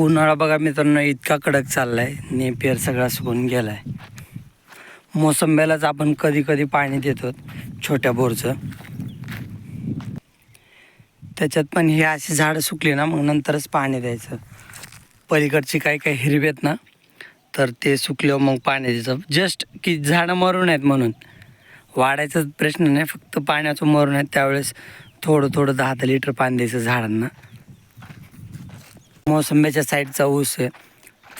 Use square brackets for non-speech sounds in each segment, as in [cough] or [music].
उन्हाळा बघा मित्रांनो इतका कडक चाललाय. नेपियर सगळा सुकून गेलाय. मोसंब्यालाच आपण कधी कधी पाणी देतो छोट्या बोरचं. त्याच्यात पण हे अशी झाडं सुकली ना मग नंतरच पाणी द्यायचं. पलीकडची काही काही हिरवी आहेत ना तर ते सुकल्यावर मग पाणी द्यायचं. जस्ट की झाडं मरून आहेत म्हणून. वाढायचा प्रश्न नाही फक्त पाण्याचं मरून आहेत त्यावेळेस थोडं थोडं दहा दहा लिटर पाणी द्यायचं झाडांना. मोसंब्याच्या साईडचा ऊस आहे.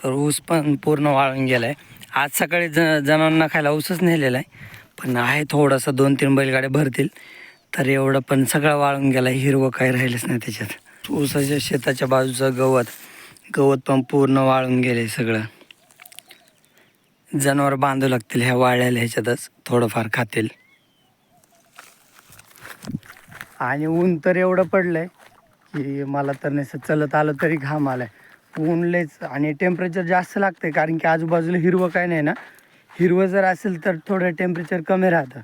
तर ऊस पण पूर्ण वाळून गेला आहे आज सकाळी ज जनावरांना खायला ऊसच नेलेला आहे. पण आहे थोडासा दोन तीन बैलगाड्या भरतील. तर एवढं पण सगळं वाळून गेला हिरवं काही राहिलंच नाही त्याच्यात. ऊसाच्या शेताच्या बाजूचं गवत गवत पण पूर्ण वाळून गेले सगळं. जनावर बांधू लागतील ह्या वाळ्याला ह्याच्यातच थोडंफार खातील. आणि ऊन तर एवढं पडलं आहे की मला तर नाही चलत आलं तरी घाम आलाय. ऊन लयच आणि टेम्परेचर जास्त लागतंय कारण की आजूबाजूला हिरवं काय नाही ना. हिरवं जर असेल तर थोडं टेम्परेचर कमी राहतं.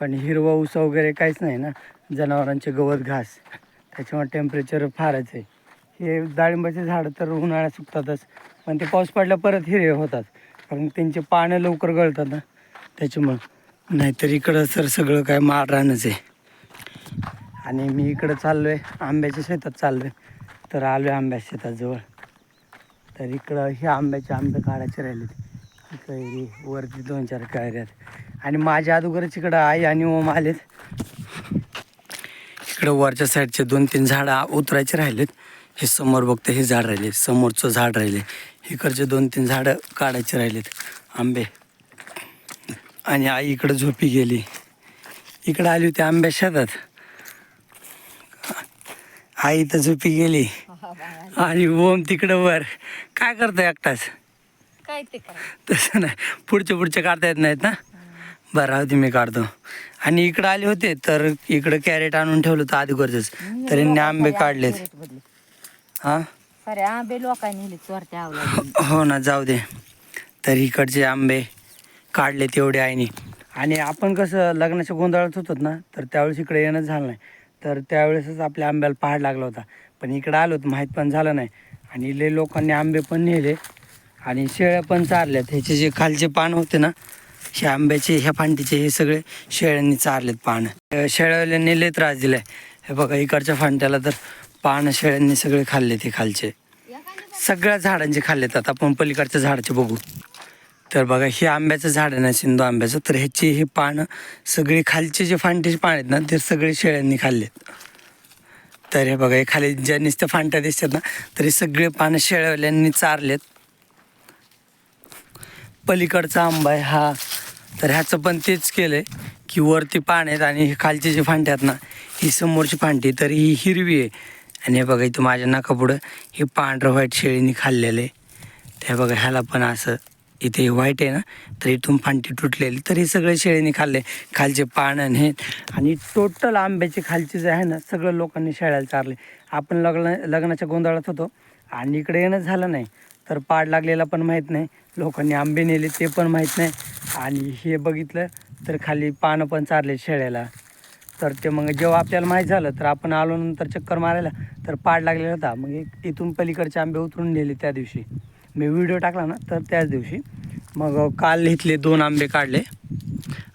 पण हिरवं ऊस वगैरे काहीच नाही ना. जनावरांचे गवत घास. त्याच्यामुळे टेम्परेचर फारच आहे. हे डाळिंबाचे झाडं तर उन्हाळ्यात सुकतातच. पण ते पाऊस पडल्या परत हिरवे होतात. कारण त्यांचे पानं लवकर गळतात ना. त्याच्यामुळं नाहीतर इकडं सर सगळं काय माळ राहणंच आहे. आणि मी इकडं चाललो आहे आंब्याच्या शेतात चाललो आहे तर आलो आहे आंब्याच्या शेताजवळ. तर इकडं हे आंब्याचे आंबे काढायचे राहिलेत. कैरी वरती दोन चार कैऱ्यात आणि माझ्या अगोदरच इकडं आई आणि ओम आलेत. इकडं वरच्या साईडचे दोन तीन झाडं उतरायचे राहिलेत. हे समोर बघते हे झाड राहिले. समोरचं झाड राहिले. इकडचे दोन तीन झाडं काढायचे राहिलेत. आंबे. आणि आई इकडं झोपी गेली. इकडं आली होती आंब्या शेतात. आई तर झोपी गेली. आणि ओम तिकडं वर. काय करतो एकटाच? काय ते तसं नाही. पुढचे पुढचे काढता येत नाहीत ना? बरं राहू दे मी काढतो. आणि इकडं आले होते तर इकडं कॅरेट आणून ठेवलं होतं अगोदरच तर यांनी आंबे काढलेत. हां? सारे आंबे लोकांनी आवला हो ना जाऊ दे. तर इकडचे आंबे काढले तेवढे आईने. आणि आपण कसं लग्नाच्या गोंधळात होतो ना तर त्यावेळेस इकडे येणं झालं नाही. तर त्यावेळेसच आपल्या आंब्याला पहाड लागला होता. पण इकडं आलो तर माहीत पण झालं नाही. आणि लय लोकांनी आंबे पण नेले आणि शेळ्या पण चारल्यात. ह्याचे जे खालचे पान होते ना हे आंब्याचे ह्या फांटीचे हे सगळे शेळ्यांनी चारलेत पानं. शेळ्यावाल्यांनी लय त्रास दिलाय. हे बघा इकडच्या फांट्याला तर पानं शेळ्यांनी सगळे खाल्ले ते खालचे. सगळ्या झाडांचे खाल्लेत. आता आपण पलीकडच्या झाडाचे बघू. तर बघा हे आंब्याचं झाड आहे ना सिंधू आंब्याचं. तर ह्याची हे पानं सगळी खालचे जे फांटेचे पान आहेत ना ते सगळे शेळ्यांनी खाल्लेत. तर हे बघा हे खाली ज्या नुसत्या फांट्या दिसतात ना तर हे सगळे पानं शेळ्यावाल्यांनी चारलेत. पलीकडचा आंबा आहे हा. तर ह्याचं पण तेच केलं आहे की वरती पान आहेत आणि हे खालचे जे फांटे आहेत ना ही समोरची फांटी. तर ही हिरवी आहे. आणि हे बघा इथं माझ्या नाकापुढं हे पांढरं व्हाईट शेळीने खाल्लेलं आहे. ते बघा ह्याला पण असं इथे वाईट आहे ना तर इथून फांटी तुटलेली. तर हे सगळे शेळीने खाल्ले. खालचे पान आणि हे. आणि टोटल आंब्याचे खालचे जे आहे ना सगळं लोकांनी शेळ्याला चारले. आपण लग्न लग्नाच्या गोंधळात होतो. आणि इकडे येणं झालं नाही. तर पाड लागलेला पण माहीत नाही. लोकांनी आंबे नेले ते पण माहीत नाही. आणि हे बघितलं तर खाली पानं पण चारले शेळ्याला. तर ते मग जेव्हा आपल्याला माहीत झालं तर आपण आलो नंतर चक्कर मारायला तर पाड लागलेला होता. मग इथून पलीकडचे आंबे उतरून नेले त्या दिवशी. मी व्हिडिओ टाकला ना तर त्याच दिवशी मग काल इथले दोन आंबे काढले.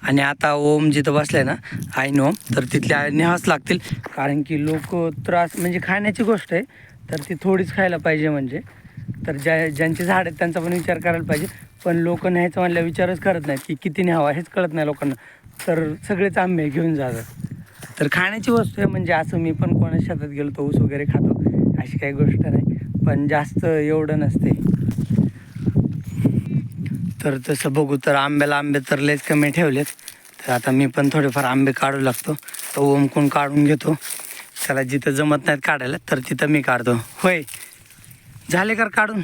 आणि आता ओम जिथं बसले ना आईन ओम तर तिथले आ- न्यावंच लागतील. कारण की लोक त्रास म्हणजे खाण्याची गोष्ट आहे तर ती थोडीच खायला पाहिजे म्हणजे. तर ज्या ज्यांचे झाड आहेत त्यांचा पण विचार करायला पाहिजे. पण लोक न्यायचं म्हणल्या विचारच करत नाहीत की किती न्यावा हेच कळत नाही लोकांना. तर सगळेच आंबे घेऊन जातात. तर खाण्याची वस्तू आहे म्हणजे असं मी पण कोणा शेतात गेलो तो ऊस वगैरे खातो अशी काही गोष्ट नाही. पण जास्त एवढं नसते. तर तसं बघू तर आंब्याला आंबे तर लयच कमी ठेवलेत. तर आता मी पण थोडेफार आंबे काढू लागतो. तर ओमकून काढून घेतो. त्याला जिथं जमत नाहीत काढायला तर तिथं मी काढतो. होय. झाले का काढून?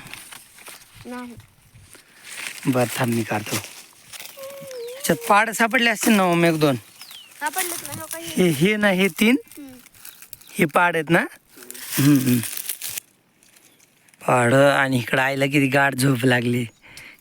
नाही. बरं थांब मी काढतो. त्याच्यात पाड सापडले असतील ना ओम एक दोन? हो काही हे हे ना हे तीन? हे पाड आहेत ना. पाड आणि इकडं आईला किती गाठ झोप लागली.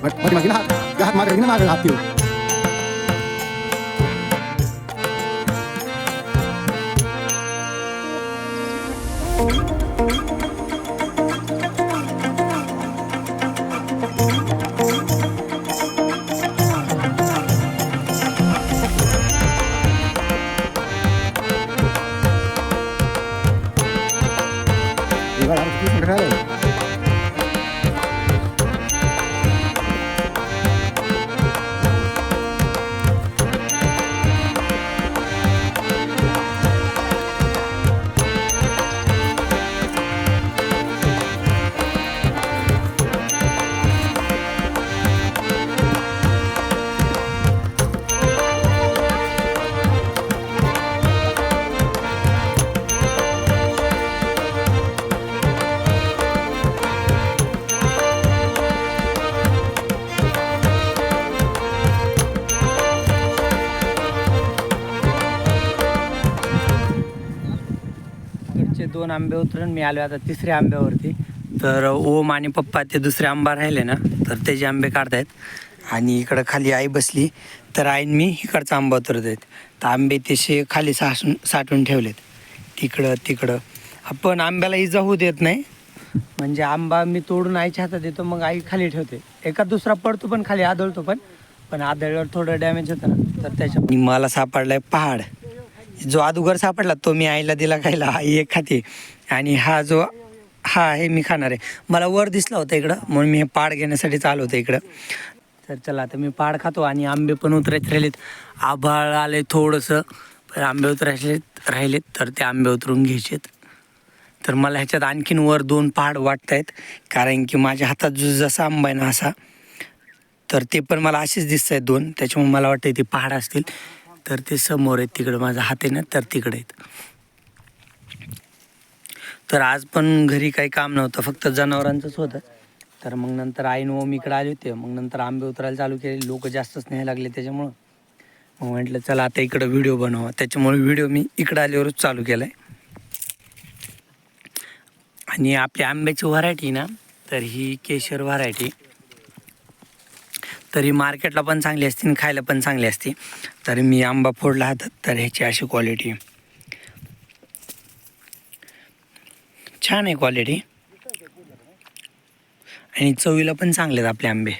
Ba't mag lahat? Lahat mga rin na mga lahat yun. दोन आंबे उतरून मी आलो आता तिसऱ्या आंब्यावरती. तर ओम आणि पप्पा ते दुसरे आंबा राहिले ना तर त्याचे आंबे काढतायत. आणि इकडं खाली आई बसली तर आईन मी इकडचा आंबा उतरत आहेत तर आंबे तसे खाली सासून साठवून ठेवलेत. तिकडं तिकडं. आपण आंब्याला इजा होऊ देत नाही. म्हणजे आंबा मी तोडून आईच्या हातात देतो मग आई खाली ठेवते. एका दुसरा पडतो पण खाली आदळतो पण. पण आदळल्यावर थोडं डॅमेज होतं ना. तर त्याच्या मला सापडलाय पहाड. जो अदुगर सापडला तो मी आईला दिला खायला आई एक खाते. आणि हा जो हा आहे मी खाणार आहे. मला वर दिसला होता इकडं म्हणून मी हे पाड घेण्यासाठी चालू होतं इकडं. तर चला आता मी पाड खातो आणि आंबे पण उतरायचे राहिलेत. आभाळ आले थोडंसं पण आंबे उतरायचे राहिलेत तर ते आंबे उतरून घ्यायचेत. तर मला ह्याच्यात आणखीन वर दोन पहाड वाटत आहेत कारण की माझ्या हातात जो जसा आंबा आहे ना असा तर ते पण मला असेच दिसत आहेत दोन. त्याच्यामुळे मला वाटतं ते पहाड असतील. तर ते समोर आहेत तिकडं माझा हात आहे ना तर तिकडे आहेत. तर आज पण घरी काही काम नव्हतं फक्त जनावरांचंच होतं. तर मग नंतर आईन ओम इकडे आले होते मग नंतर आंबे उतरायला चालू केले लोक जास्तच न्यायला लागले त्याच्यामुळं. मग म्हटलं चला आता इकडं व्हिडिओ बनवा. त्याच्यामुळे व्हिडिओ मी इकडं आल्यावरच चालू केला आहे आणि आपली आंब्याची व्हरायटी ना तर ही केशर व्हरायटी. तरी मार्केटला पण चांगली असते आणि खायला पण चांगली असते. तर मी आंबा फोडला हातात तर ह्याची अशी क्वालिटी छान आहे क्वालिटी आणि चवीला पण चांगले आहेत आपले आंबे.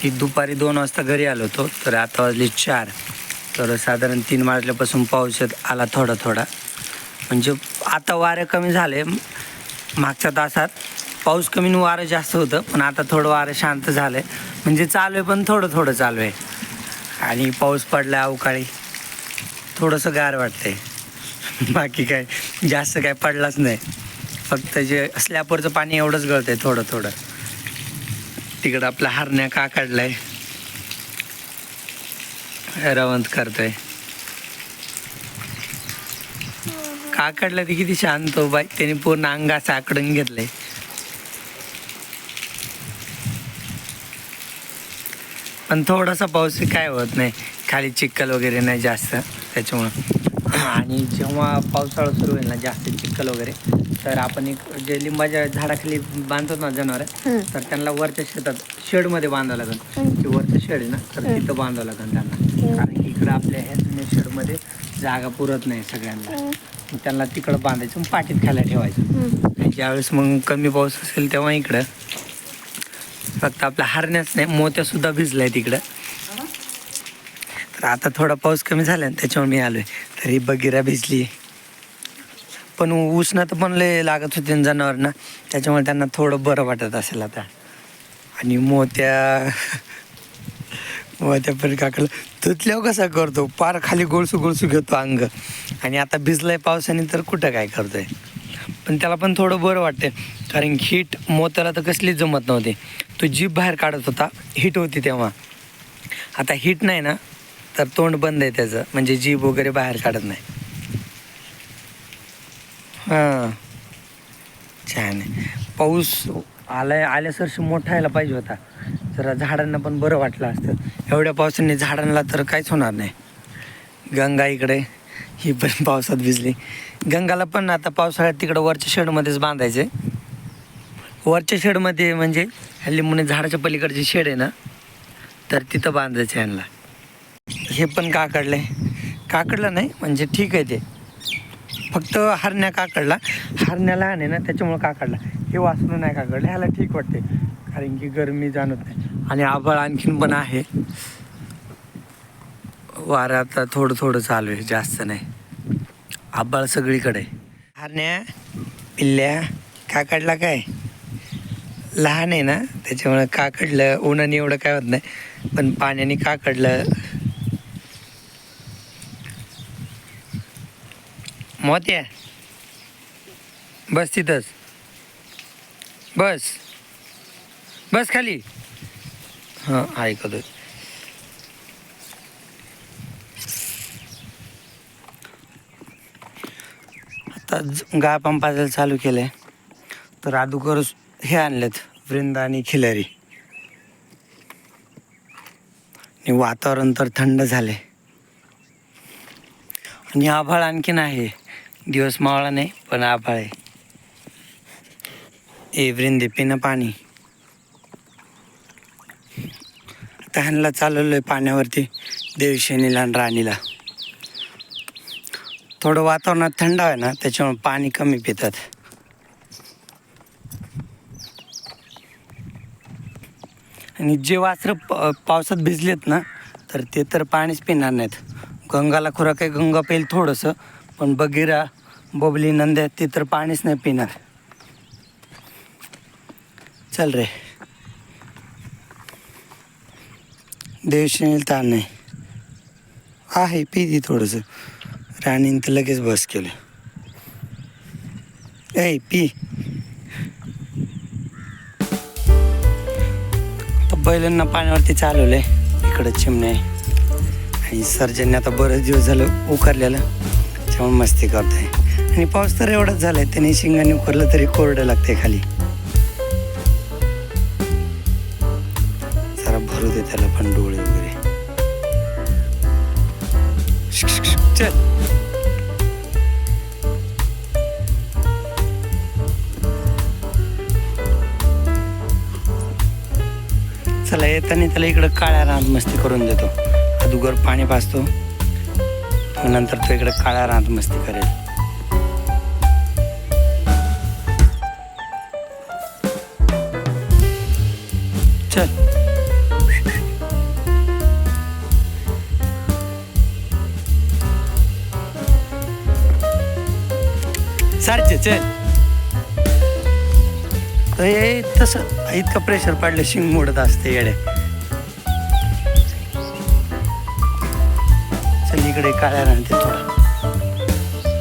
की दुपारी दोन वाजता घरी आलो होतो तर आता वाजले चार. तर साधारण तीन वाजल्यापासून पाऊस आला थोडा थोडा म्हणजे आता वारं कमी झाले मागच्या तासात. पाऊस कमी वारं जास्त होतं पण आता थोडं वारं शांत झालं आहे म्हणजे चालू आहे पण थोडं थोडं चालू आहे. आणि पाऊस पडला अवकाळी. थोडंसं गार वाटतंय. [laughs] बाकी काय जास्त काय पडलाच नाही. फक्त जे स्लॅपवरचं पाणी एवढंच गळतंय थोडं थोडं. तिकडं आपला हरण्या का काढलाय? रवंत करतोय. का काढलं ते किती शांत हो बाई. त्याने पूर्ण अंगाचं आकडून घेतलंय. पण थोडासा पाऊस काय होत नाही. खाली चिखल वगैरे नाही जास्त त्याच्यामुळं. आणि जेव्हा पावसाळा सुरू होईल ना जास्त चिखल वगैरे तर आपण एक जे लिंबाच्या झाडाखाली बांधतो ना जनावर तर त्यांना वरच्या शेतात शेडमध्ये बांधावं लागेल. की वरचं शेड आहे ना तर तिथं बांधावं लागेल त्यांना. कारण की इकडं आपल्या ह्या शेडमध्ये जागा पुरत नाही सगळ्यांना. त्यांना तिकडं बांधायचं पाठीत खायला ठेवायचं. आणि ज्यावेळेस मग कमी पाऊस असेल तेव्हा इकडं फक्त आपल्या हरण्याच नाही मोत्या सुद्धा आहे तिकडं. तर आता थोडा पाऊस कमी झाला ना त्याच्यामुळे मी आलोय. आहे तरी बगिरा भिजली पण उष्णता पण लय लागत होती ना जनावरांना त्याच्यामुळे त्यांना थोडं बरं वाटत असेल आता. आणि मोत्या मोत्या पण काकडला तुतल्यावर कसा करतो? पार खाली गोळसू गोळसू घेतो अंग. आणि आता भिजलाय पावसाने तर कुठं काय करतोय? पण त्याला पण थोडं बरं वाटते कारण हीट मोत्याला तर कसलीच जमत नव्हती. तो जीभ बाहेर काढत होता. हीट होती तेव्हा. आता हीट नाही ना तर तोंड बंद आहे त्याचं. म्हणजे जीभ वगैरे बाहेर काढत नाही. हां. छान आहे. पाऊस आलाय आल्यासरशी मोठा यायला पाहिजे होता. जरा झाडांना पण बरं वाटलं असतं. एवढ्या पावसाने झाडांना तर काहीच होणार नाही. गंगा इकडे. ही पण पावसात भिजली. गंगाला पण आता पावसाळ्यात तिकडं वरच्या शेडमध्येच बांधायचं आहे वरच्या शेडमध्ये म्हणजे हल्ली म्हणून झाडाच्या पलीकडची शेड आहे ना तर तिथं बांधायचं यांना हे पण काकडलं आहे काकडलं नाही म्हणजे ठीक आहे ते. फक्त हरण्या काकडला. हरण्या लहान आहे ना त्याच्यामुळं काकडला. हे वाचलं नाही काकडलं ह्याला ठीक वाटते कारण की गरमी जाणत नाही. आणि आभाळ आणखीन पण आहे. वारं आता थोडं थोडं चालू आहे जास्त नाही. आबाळ सगळीकडे. हरण्या पिल्ल्या काकडला काय? लहान आहे ना त्याच्यामुळं काकडलं उन्हाने एवढं काय होत नाही पण पाण्याने काकडलं. मोत्या बस तिथंच. बस. बस खाली. हां ऐकतो आता ज- गाय पंपायला चालू केलं आहे तर अगोदर हे आणलेत वृंदा आणि खिलरी. आणि वातावरण तर थंड झाले आणि आभाळ आणखीन आहे. दिवस मावळा नाही पण आभाळ आहे. ए वृंदे पिणं पाणी. आता चालवलं आहे पाण्यावरती देवशेनीला आणि राणीला. थोडं वातावरणात थंड आहे ना त्याच्यामुळे पाणी कमी पितात. आणि जे वासरं प पावसात भिजलेत ना तर ते तर पाणीच पिणार नाहीत. गंगाला खुराक आहे गंगा पेल थोडंसं पण बगिरा बबली नंद्या ते तर पाणीच नाही पिणार. चल रे. देवशनील ताण नाही. आहे पी ती थोडंसं. राणीनं तर लगेच बस केलं. ऐ पी. तर बैलांना पाण्यावरती चालवलंय. इकडं चिमणे आणि सर्जनने आता बरेच दिवस झालं उकरलेलं त्यामुळे मस्ती करतोय. आणि पाऊस तर एवढाच झालाय. त्याने शिंगाने उकरलं तरी कोरडं लागते खाली. इकडं काळ्या रानात मस्ती करून देतो. अदुगर पाणी पाचतो नंतर तो इकडं काळ्या रानात मस्ती करेल. चल. सारचे चल. तसं इतकं प्रेशर पडलं शिंग मोडत असते येड्या. इकडे काळ्या राहते थोडं.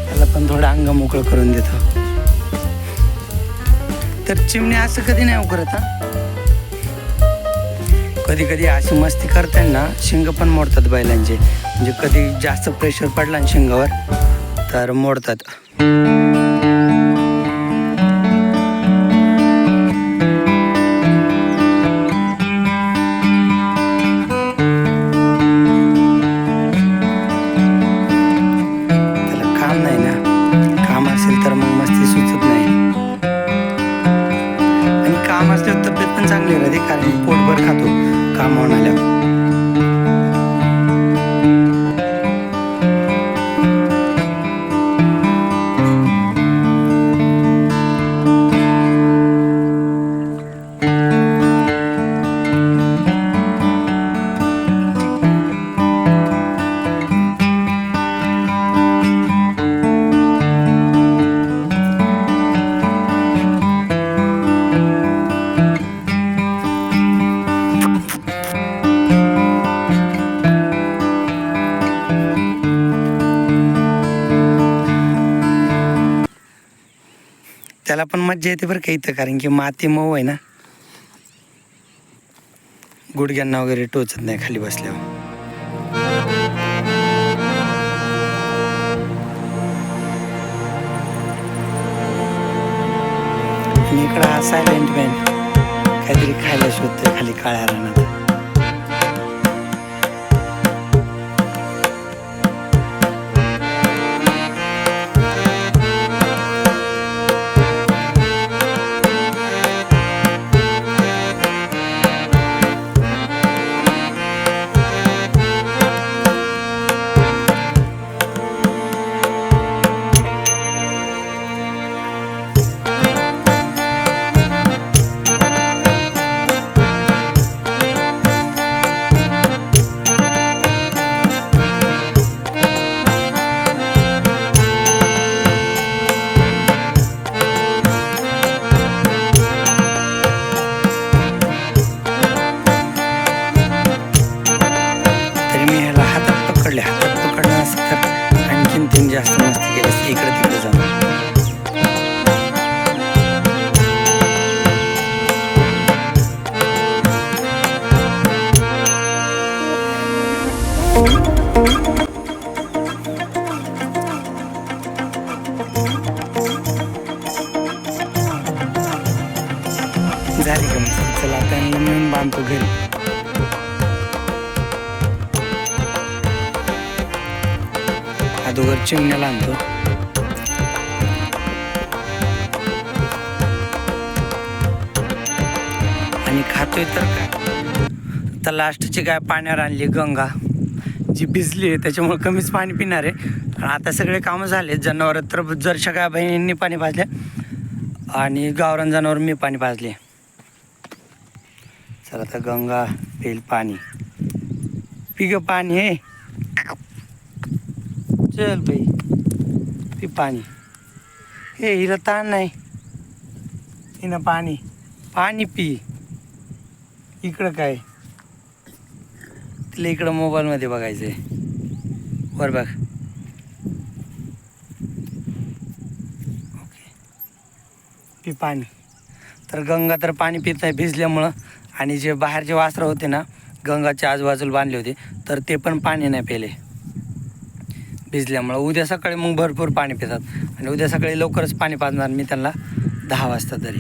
त्याला पण थोडं अंग मोकळं करून देतो. तर चिमणी असं कधी नाही हो उकरत हा? कधी कधी अशी मस्ती करताना शिंग पण मोडतात बैलांचे. म्हणजे कधी जास्त प्रेशर पडला ना शिंगावर तर मोडतात. पोटभर खातो. कामावून आल्यावर. मजा येते बरं का इथं कारण की माती मऊ आहे ना. गुडघ्यांना वगैरे टोचत नाही खाली बसल्यावर. आणि इकडं हा सायलेंट मॅन काहीतरी खायला शोधतोय खाली काळ्या रानात. अगोदर चिमण्याला आणतो आणि खातोय तर काय? तर लास्टची गाय पाण्यावर आणली गंगा. जी भिजली आहे त्याच्यामुळे कमीच पाणी पिणार आहे. आणि आता सगळे कामं झाले. जनावर तर जरशा गाय बहिणींनी पाणी पाजले आणि गावरान जनावर मी पाणी पाजले चला आता गंगा पेल पाणी. पिग पाणी आहे. चल बाई. पी पाणी. हे हिला ताण नाही. हिनं पाणी. पाणी पी. इकडं काय? तिला इकडं मोबाईलमध्ये बघायचं आहे वर बघ. ओके. पी पाणी. तर गंगा तर पाणी पित नाही भिजल्यामुळं. आणि जे बाहेरचे वासरं होते ना गंगाच्या आजूबाजूला बांधले होते तर ते पण पाणी नाही पेले भिजल्यामुळं. उद्या सकाळी मग भरपूर पाणी पितात. आणि उद्या सकाळी लवकरच पाणी पाजणार मी त्यांना दहा वाजता तरी.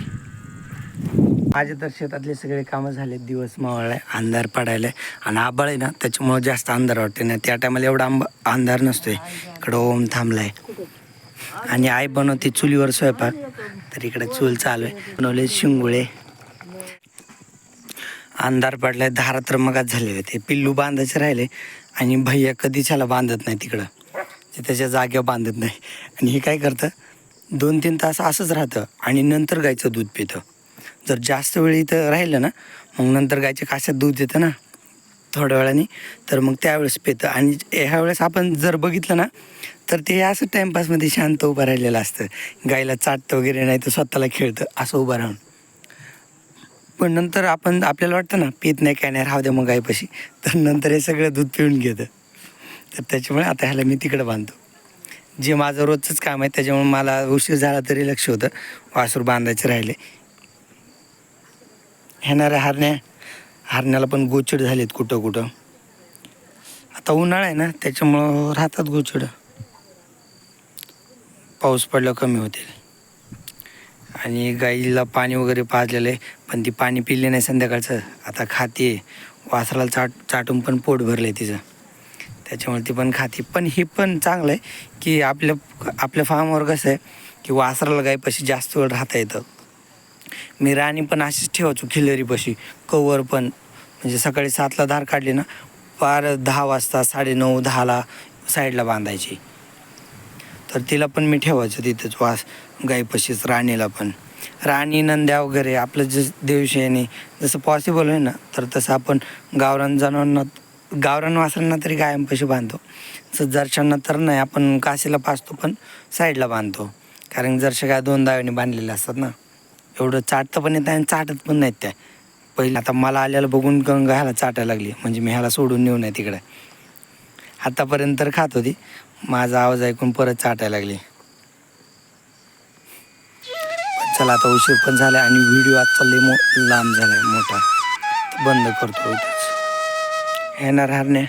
माझे तर शेतातले सगळे कामं झाले दिवस मावळलाय अंधार पडायला आणि आबाळ आहे ना त्याच्यामुळं जास्त अंधार वाटते ना त्या टायमाला एवढा आंबा अंधार नसतोय. इकडं ओम थांबलाय. आणि आई बनवते चुलीवर स्वयंपाक. तर इकडे चूल चालू आहे. बनवले शिंगुळे. अंधार पडलाय धारा तर मगाच झालेले ते पिल्लू बांधायचे राहिले. आणि भैया कधीच ह्याला बांधत नाही तिकडं ते त्याच्या जागेवर बांधत नाही. आणि हे काय करतं? दोन तीन तास असंच राहतं आणि नंतर गायचं दूध पितं. जर जास्त वेळ इथं राहिलं ना मग नंतर गायच्या काशात दूध येतं ना थोड्या वेळाने तर मग त्यावेळेस पितं. आणि ह्या वेळेस आपण जर बघितलं ना तर ते असं टाईमपासमध्ये शांत उभं राहिलेलं असतं. गायला चाटतं वगैरे नाही तर स्वतःला खेळतं असं उभं राहून. पण नंतर आपण आपल्याला वाटतं ना पित नाही काय नाही राहू द्या मग गायपाशी. तर नंतर हे सगळं दूध पिऊन घेतं. तर त्याच्यामुळे आता ह्याला मी तिकडं बांधतो. जे माझं रोजचंच काम आहे त्याच्यामुळे मला उशीर झाला तरी लक्ष होतं. वासूर बांधायचे राहिले. येणाऱ्या हरण्या हरण्याला पण गोचिड झालेत कुठं कुठं. आता उन्हाळा आहे ना त्याच्यामुळं राहतात गोचिड पाऊस पडला कमी होतील आणि गाईला पाणी वगैरे पाजलेलं आहे पण ती पाणी पिले नाही संध्याकाळचं. आता खाते वासराला चाट चाटून पण पोट भरलं आहे तिचं. त्याच्यामुळे ती पण खाते. पण हे पण चांगलं आहे की आपल्या आपल्या फार्मवर कसं आहे की वासराला गायपाशी जास्त वेळ राहता येतं. मी राणी पण अशीच ठेवायचो खिलरीपाशी. कवर पण. म्हणजे सकाळी सातला धार काढली ना पार दहा वाजता साडेनऊ दहाला साईडला बांधायची. तर तिला पण मी ठेवायचं तिथंच वास गायपाशीच राणीला पण. राणी नंद्या वगैरे आपलं जस देवशेने जसं पॉसिबल आहे ना तर तसं आपण गावरान जनावरांना गावरान वासरांना तरी गायांपाशी बांधतो. जरशांना तर नाही आपण काशीला पाचतो पण साईडला बांधतो. कारण जरशा काय दोन दाव्याने बांधलेले असतात ना. एवढं चाटतं पण येतं आणि चाटत पण नाहीत त्या. पहिले आता मला आल्याला बघून गंगा ह्याला चाटायला लागली. म्हणजे मी ह्याला सोडून नेऊ नाही तिकडे. आतापर्यंत तर खात होती. माझा आवाज ऐकून परत चाटायला लागली. चला आता उशीर पण झाला आणि व्हिडिओ आजचा लय मो लांब झाला आहे मोठा. बंद करतो येणार हरणे